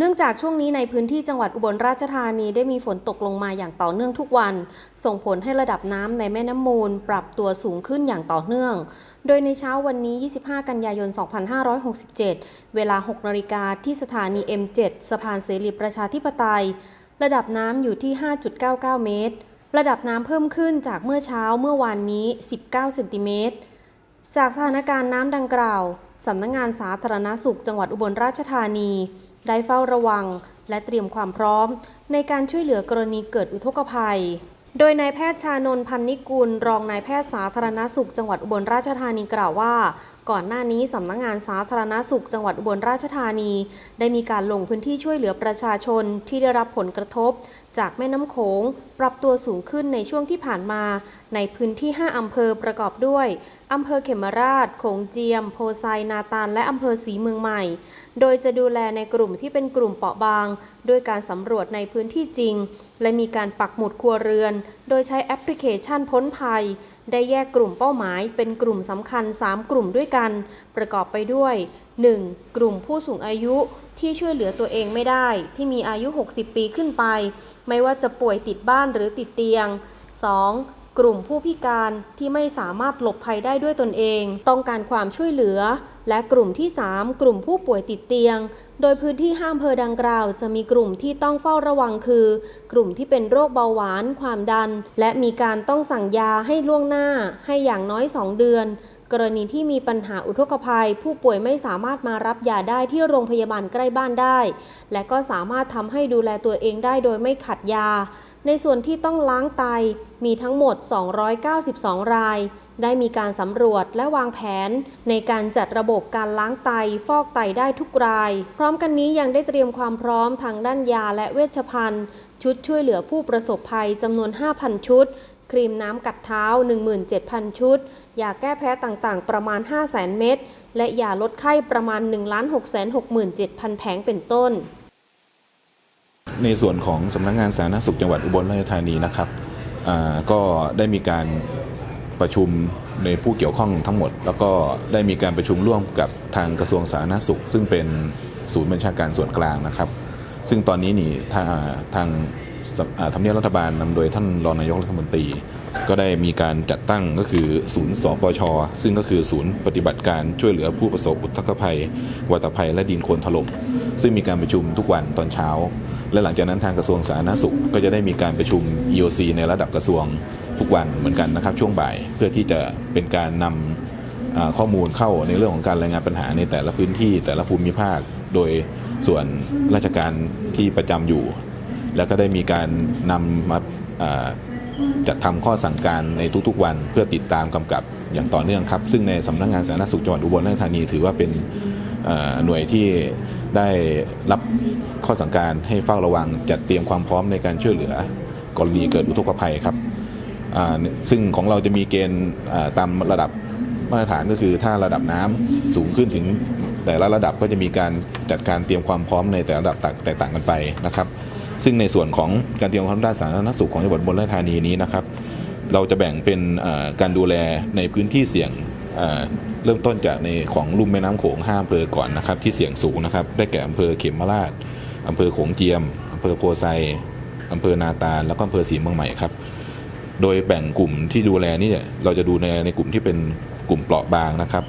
เนื่องจากช่วงนี้ในพื้นที่จังหวัดอุบลราชธานีได้มีฝนตกลงมาอย่างต่อเนื่องทุกวัน ส่งผลให้ระดับน้ำในแม่น้ำมูล ปรับตัวสูงขึ้นอย่างต่อเนื่อง โดยในเช้าวันนี้ 25 กันยายน 2567 เวลา 6นาฬิกาที่สถานี M7 สะพานเสรีประชาธิปไตย ระดับน้ำอยู่ที่ 5.99 เมตร ระดับน้ำเพิ่มขึ้นจากเมื่อเช้าเมื่อวานนี้ 19 เซนติเมตร จากสถานการณ์น้ำดังกล่าวสำนักงงานสาธารณสุข จังหวัดอุบลราชธานี ได้เฝ้าระวัง และเตรียมความพร้อม ในการช่วยเหลือกรณีเกิดอุทกภัย โดยนายแพทย์ชานนพันนิกุล รองนายแพทย์สาธารณสุข จังหวัดอุบลราชธานีกล่าวว่าก่อนหน้านี้สำนักงงานสาธารณสุข จังหวัดอุบลราชธานี ได้มีการลงพื้นที่ช่วยเหลือประชาชนที่ได้รับผลกระทบ จากแม่น้ำโขงปรับตัวสูงขึ้นในช่วงที่ผ่านมา ในพื้นที่ 5 อำเภอประกอบด้วย อำเภอเขมราช โขงเจียม โพไซนาตาล และอำเภอศรีเมืองใหม่ โดยจะดูแลในกลุ่มที่เป็นกลุ่มเปราะบางด้วยการสำรวจในพื้นที่จริง และมีการปักหมุดครัวเรือน โดยใช้แอปพลิเคชันพ้นภัย ได้แยกกลุ่มเป้าหมาย เป็นกลุ่มสำคัญ 3 กลุ่มด้วยกัน ประกอบไปด้วย 1. กลุ่มผู้สูงอายุที่ช่วยเหลือตัวเองไม่ได้ ที่มีอายุ 60 ปีขึ้นไป ไม่ว่าจะป่วยติดบ้านหรือติดเตียง 2. กลุ่มผู้พิการที่ไม่สามารถหลบภัยได้ด้วยตนเอง ต้องการความช่วยเหลือ และกลุ่มที่ 3 กลุ่มผู้ป่วยติดเตียง โดยพื้นที่ห้ามเภอดังกล่าว จะมีกลุ่มที่ต้องเฝ้าระวังคือ กลุ่มที่เป็นโรคเบาหวาน ความดัน และมีการต้องสั่งยาให้ล่วงหน้าให้อย่างน้อย 2 เดือน กรณีที่มีปัญหาอุทกภัย ผู้ป่วยไม่สามารถมารับยาได้ที่โรงพยาบาลใกล้บ้านได้ และก็สามารถทำให้ดูแลตัวเองได้โดยไม่ขัดยา ในส่วนที่ต้องล้างไตมีทั้งหมด 292 ราย ได้มีการสำรวจและวางแผน ในการจัดระบบการล้างไตฟอกไตได้ทุกราย พร้อมกันนี้ยังได้เตรียมความพร้อมทางด้านยาและเวชภัณฑ์ ชุดช่วยเหลือผู้ประสบภัยจำนวน 5,000 ชุด ครีมน้ำกัดเท้า 17,000 ชุด ยาแก้แพ้ต่างๆ ประมาณ 500,000 เม็ด และยาลดไข้ประมาณ 1,667,000 แผงเป็นต้น ในส่วนของสำนักงานสาธารณสุขจังหวัดอุบลราชธานีนะครับก็ได้มีการประชุมในผู้เกี่ยวข้องทั้งหมด แล้วก็ได้มีการประชุมร่วมกับทางกระทรวงสาธารณสุข ซึ่งเป็นศูนย์บัญชาการส่วนกลางนะครับ ซึ่งตอนนี้นี่ทางทางสำอ่าทำเนียบรัฐบาลนำโดยท่านรองนายกรัฐมนตรี ก็ได้มีการจัดตั้งก็คือศูนย์สปช ซึ่งก็คือศูนย์ปฏิบัติการช่วยเหลือผู้ประสบอุทกภัย วัตภัยและดินโคลนถล่มซึ่งมีการประชุมทุกวันตอนเช้า และหลังจากนั้นทางกระทรวงสาธารณสุข ก็จะได้มีการประชุม EOC ในระดับกระทรวงทุกวันเหมือนกันนะครับช่วงบ่ายเพื่อที่จะเป็นการนำอ่า ข้อมูลเข้าในเรื่องของการรายงานปัญหาในแต่ละพื้นที่แต่ละภูมิภาคโดยส่วนราชการที่ประจำอยู่ แล้วก็ได้มีการนำมาอ่าจัดทำข้อสั่งการในทุกๆวันเพื่อติดตามกำกับอย่างต่อเนื่องครับ ซึ่งในสำนักงานสาธารณสุขจังหวัดอุบลราชธานีถือว่าเป็นหน่วยที่ได้รับข้อสั่งการให้เฝ้าระวังจัดเตรียมความพร้อมในการช่วยเหลือกรณีเกิดอุทกภัยครับซึ่งของเราจะมีเกณฑ์ตามระดับ มาตรฐานก็คือถ้าระดับน้ำสูงขึ้นถึงแต่ละระดับก็จะมีการจัดการเตรียมความพร้อมในแต่ละระดับแตกต่างกันไปนะครับ ซึ่งในส่วนของการเตรียมความพร้อมด้านสาธารณสุขของจังหวัดอุบลราชธานีนี้นะครับ เราจะแบ่งเป็นการดูแลในพื้นที่เสี่ยงเอ่อเริ่มต้นจากในของลุ่มแม่น้ำโขงห้าอำเภอก่อนนะครับ ที่เสี่ยงสูงนะครับ ได้แก่อำเภอเขมราชอำเภอโขงเจียมอำเภอโพไซอำเภอนาตาลแล้วก็อำเภอศรีเมืองใหม่ครับโดยแบ่งกลุ่มที่ดูแลนี่เราจะดูในในกลุ่มที่เป็น กลุ่มเปราะบางนะครับ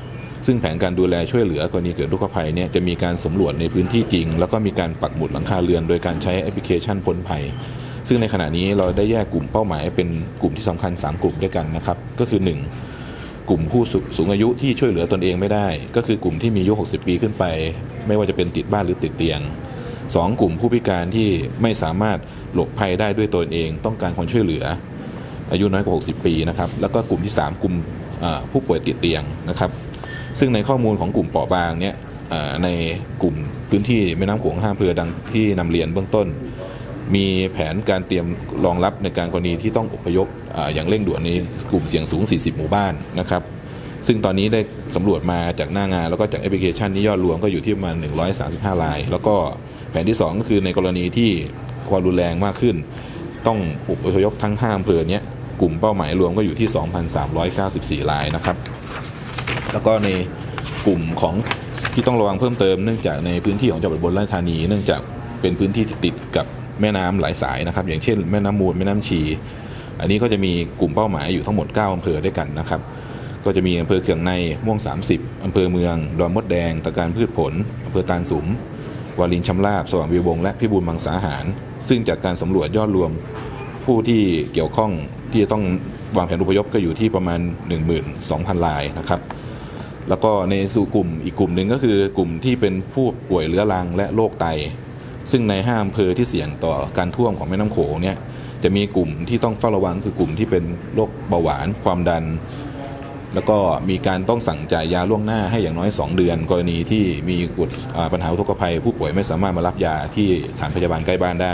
ซึ่งแผนการดูแลช่วยเหลือกรณีเกิดทุกขภัยเนี่ยจะมีการสำรวจในพื้นที่จริง แล้วก็มีการปักหมุดหลังคาเรือน โดยการใช้แอปพลิเคชันพ้นภัย ซึ่งในขณะนี้เราได้แยกกลุ่มเป้าหมายเป็นกลุ่มที่สำคัญ 3 กลุ่มด้วยกันนะครับ ก็คือ 1 กลุ่มผู้สูงอายุที่ช่วยเหลือตนเองไม่ได้ ก็คือกลุ่มที่มีอายุ 60 ปีขึ้นไป ไม่ว่าจะเป็นติดบ้านหรือติดเตียง 2 กลุ่มผู้พิการที่ไม่สามารถหลบภัยได้ด้วยตนเอง ต้องการความช่วยเหลืออายุน้อยกว่า 60 ปีนะครับ แล้วก็กลุ่มที่ 3 กลุ่ม ผู้ป่วยติดเตียงนะครับ ซึ่งในข้อมูลของกลุ่มเปราะบางเนี่ยในกลุ่มพื้นที่แม่น้ำโขงห้าอำเภอดังที่นำเรียนเบื้องต้น มีแผนการเตรียมรองรับในการกรณีที่ต้องอพยพออย่างเร่งด่วนในกลุ่มเสี่ยงสูง 40 หมู่บ้านนะครับ ซึ่งตอนนี้ได้สำรวจมาจากหน้างาน แล้วก็จากแอปพลิเคชันนี้ยอดรวมก็อยู่ที่ประมาณ 135ราย แล้วก็แผนที่ 2 ก็คือในกรณีที่ความรุนแรงมากขึ้น ต้องอพยพทั้ง5อำเภอเนี้ย กลุ่มเป้าหมายรวมก็อยู่ที่ 2,394รายนะครับ แล้วก็ในกลุ่มของที่ต้องระวังเพิ่มเติมเนื่องจากในพื้นที่ของจังหวัดอุบลราชธานี เนื่องจากเป็นพื้นที่ติดกับแม่น้ำหลายสายนะครับ อย่างเช่นแม่น้ำมูลแม่น้ำชี อันนี้ก็จะมีกลุ่มเป้าหมายอยู่ทั้งหมด 9อำเภอด้วยกันนะครับ ก็จะมีอำเภอเขืองในม่วง 30อำเภอเมืองดอนมดแดงตะการพืชผลอำเภอตาลสุมวารินชำราบสว่างวิวงและพิบูลมังสาหาร ซึ่งจากการสำรวจยอดรวม ผู้ที่เกี่ยวข้องที่จะต้องวางแผนอพยพก็อยู่ที่ประมาณ 12,000 รายนะครับแล้วก็ในสู่กลุ่มอีกกลุ่มหนึ่งก็คือกลุ่มที่เป็นผู้ป่วยเรื้อรังและโรคไต ซึ่งในห้าอำเภอที่เสี่ยงต่อการท่วมของแม่น้ำโขงเนี่ยจะมีกลุ่มที่ต้องเฝ้าระวังคือกลุ่มที่เป็นโรคเบาหวานความดัน แล้วก็มีการต้องสั่งจ่ายยาล่วงหน้าให้อย่างน้อย 2 เดือน กรณีที่มีกุดอ่าปัญหาอุกภัย ผู้ป่วยไม่สามารถมารับยาที่สถานพยาบาลใกล้บ้านได้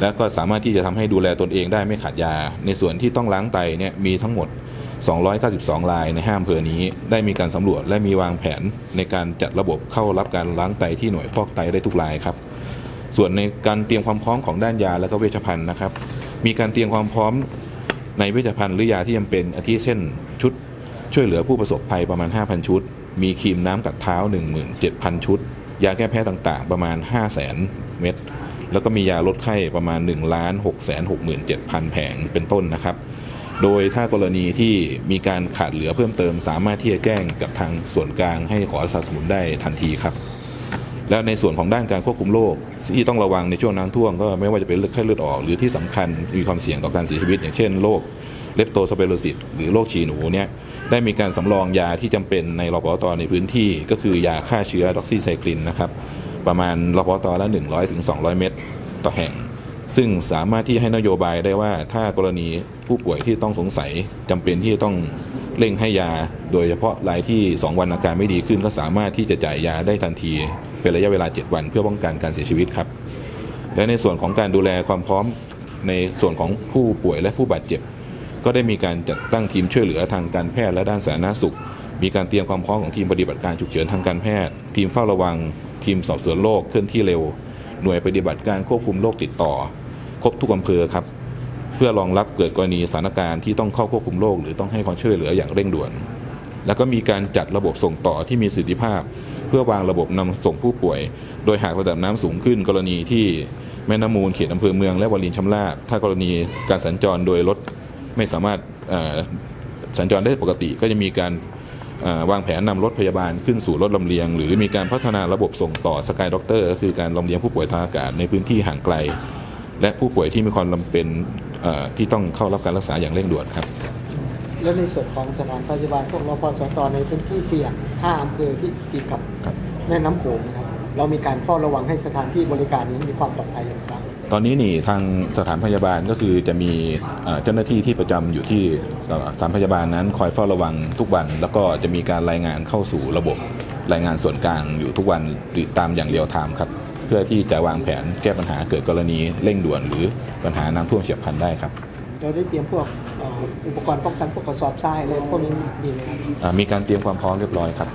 และก็สามารถที่จะทำให้ดูแลตนเองได้ไม่ขาดยา ในส่วนที่ต้องล้างไตเนี่ยมีทั้งหมด 292 รายในห้าอำเภอนี้ ได้มีการสำรวจและมีวางแผนในการจัดระบบเข้ารับการล้างไตที่หน่วยฟอกไตได้ทุกรายครับ ส่วนในการเตรียมความพร้อมของด้านยาและก็เวชภัณฑ์นะครับ มีการเตรียมความพร้อมในเวชภัณฑ์หรือยาที่จำเป็นอาทิเช่นชุด ช่วยเหลือผู้ประสบภัยประมาณ 5,000 ชุด มีครีมน้ำกัดเท้า 17,000 ชุด ยาแก้แพ้ต่างๆ ประมาณ 500,000 เม็ด แล้วก็มียาลดไข้ประมาณ 1 6 6 7 0 0 0 แผงเป็นต้นนะครับ โดยถ้ากรณีที่มีการขาดเหลือเพิ่มเติม สามารถที่จะแจ้งกับทางส่วนกลางให้ขอสนับสนุนได้ทันทีครับ แล้วในส่วนของด้านการควบคุมโรคที่ต้องระวังในช่วงน้ำท่วมก็ไม่ว่าจะเป็นเลือดไข้เลือดออก หรือที่สำคัญมีความเสี่ยงต่อการเสียชีวิต อย่างเช่นโรคเลปโตสเปโรซิสหรือโรคฉีหนูเนี่ยได้มีการสำรองยาที่จำเป็นในรปตในพื้นที่ ก็คือยาฆ่าเชื้อด็อกซิไซคลินนะครับ ประมาณรปตละ 100ถึง200 เม็ดต่อแห่ง ซึ่งสามารถที่ให้นโยบายได้ว่าถ้ากรณีผู้ป่วยที่ต้องสงสัยจำเป็นที่จะต้องเร่งให้ยา โดยเฉพาะรายที่ 2 วันอาการไม่ดีขึ้น ก็สามารถที่จะจ่ายยาได้ทันที เป็นระยะเวลา 7 วันเพื่อป้องกันการเสียชีวิตครับ และในส่วนของการดูแลความพร้อมในส่วนของผู้ป่วยและผู้บาดเจ็บ ก็ได้มีการจัดตั้งทีมช่วยเหลือทางการแพทย์และด้านสาธารณสุข มีการเตรียมความพร้อมของทีมปฏิบัติการฉุกเฉินทางการแพทย์ ทีมเฝ้าระวัง ทีมสอบสวนโรคเคลื่อนที่เร็ว หน่วยปฏิบัติการควบคุมโรคติดต่อ ครบทุกอำเภอครับ เพื่อรองรับเกิดกรณีสถานการณ์ที่ต้องเข้าควบคุมโรคหรือต้องให้ความช่วยเหลืออย่างเร่งด่วน แล้วก็มีการจัดระบบส่งต่อที่มีประสิทธิภาพ เพื่อวางระบบนำส่งผู้ป่วย โดยหากระดับน้ำสูงขึ้น กรณีที่แม่น้ำมูลเขตอำเภอเมืองและวารินชำราบถ้ากรณีการสัญจรโดยรถไม่สามารถสัญจรได้ปกติก็จะมีการ วางแผนนำรถพยาบาลขึ้นสู่รถลำเลียง หรือมีการพัฒนาระบบส่งต่อสกายด็อกเตอร์ก็คือการลำเลียงผู้ป่วยทางอากาศในพื้นที่ห่างไกล และผู้ป่วยที่มีความจำเป็นที่ต้องเข้ารับการรักษาอย่างเร่งด่วนครับ แล้วในส่วนของสถานพยาบาลพวกรพสตในพื้นที่เสี่ยงห้าอำเภอที่ติดกับครับแม่น้ำโขงนะครับเรามีการเฝ้าระวังให้สถานที่บริการนี้มีความปลอดภัยอย่างไร ตอนนี้นี่ทางสถานพยาบาลก็คือจะมีเอ่อเจ้าหน้าที่ที่ประจำอยู่ที่สถานพยาบาลนั้นคอยเฝ้าระวังทุกวัน แล้วก็จะมีการรายงานเข้าสู่ระบบรายงานส่วนกลางอยู่ทุกวันติดตามอย่างเรียลไทม์ครับ เพื่อที่จะวางแผนแก้ปัญหาเกิดกรณีเร่งด่วน หรือปัญหาน้ำท่วมเฉียบพลันได้ครับเราได้เตรียมพวกเอ่ออุปกรณ์ป้องกันพวกกระสอบทรายอะไรพวกนี้มีไหมครับอ่ามีการเตรียมความพร้อมเรียบร้อยครับ